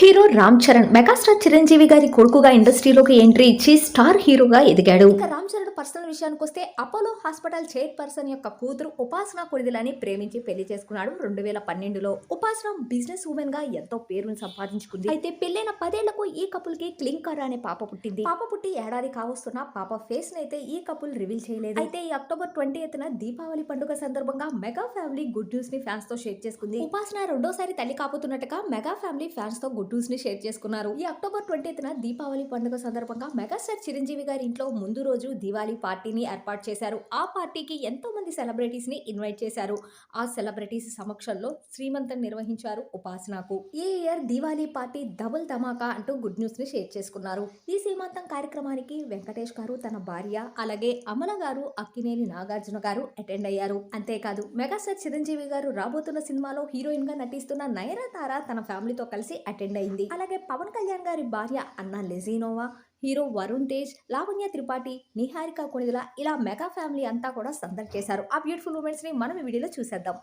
Hero Ram Charan megastar Chiranjeevi గారి కొడుకుగా ఇండస్ట్రీలోకి ఎంట్రీ ఇచ్చి స్టార్ హీరోగా ఎదిగాడు. రామ్ చరణ్ పర్సనల్ విషయానికి వస్తే అపోలో హాస్పిటల్ చైర్పర్సన్ యొక్క కూతురు ఉపాసన కొడిదలని ప్రేమించి పెళ్ళి చేసుకున్నాడు రెండు వేల పన్నెండులో. ఉపాసన బిజినెస్ ఉమెన్గా ఎంతో పేరును సంపాదించుకుంది. అయితే పెళ్ళైన పదేళ్ళకు ఈ కపుల్కి క్లింకర్ అనే పాప పుట్టింది. పాప పుట్టి ఏడాది కావస్తున్న పాప ఫేస్ అయితే ఈ కపుల్ రివీల్ చేయలేదు. అయితే ఈ అక్టోబర్ ట్వంటీ ఎత్తున దీపావళి పండుగ సందర్భంగా మెగా ఫ్యామిలీ గుడ్ న్యూస్ని ఫ్యాన్స్తో షేర్ చేసుకుంది. ఉపాసన రెండోసారి తల్లి కాపుతున్నట్టుగా మెగా ఫ్యామిలీ ఫ్యాన్స్తో గుడ్ ఫొటోస్ని షేర్ చేసుకున్నారు. ఈ అక్టోబర్ ట్వంటీ దీపావళి పండుగ సందర్భంగా మెగాస్టార్ చిరంజీవి గారి ఇంట్లో ముందు రోజు దివాళీ పార్టీని ఏర్పాటు చేశారు. ఆ పార్టీకి ఎంతో మంది సెలబ్రిటీస్ని ఇన్వైట్ చేశారు. ఆ సెలబ్రిటీస్ సమక్షంలో శ్రీమంతం నిర్వహించారు ఉపాసనకు. ఈ ఇయర్ దివాళీ పార్టీ డబుల్ ధమాకా అంటూ గుడ్ న్యూస్ని షేర్ చేసుకున్నారు. ఈ సీమంతం కార్యక్రమానికి వెంకటేష్ గారు తన భార్య అలాగే అమల గారు అక్కినేని నాగార్జున గారు అటెండ్ అయ్యారు. అంతేకాదు మెగాస్టార్ చిరంజీవి గారు రాబోతున్న సినిమాలో హీరోయిన్గా నటిస్తున్న నయనతార తన ఫ్యామిలీతో కలిసి అటెండ్ అయింది. అలాగే పవన్ కళ్యాణ్ గారి భార్య Anna Lezhneva hero Varun Tej Lavanya Tripathi Niharika Konidela ఇలా మెగా ఫ్యామిలీ అంతా కూడా సందడి చేశారు. ఆ బ్యూటిఫుల్ మూమెంట్స్ని మనం ఈ వీడియోలో చూసేద్దాం.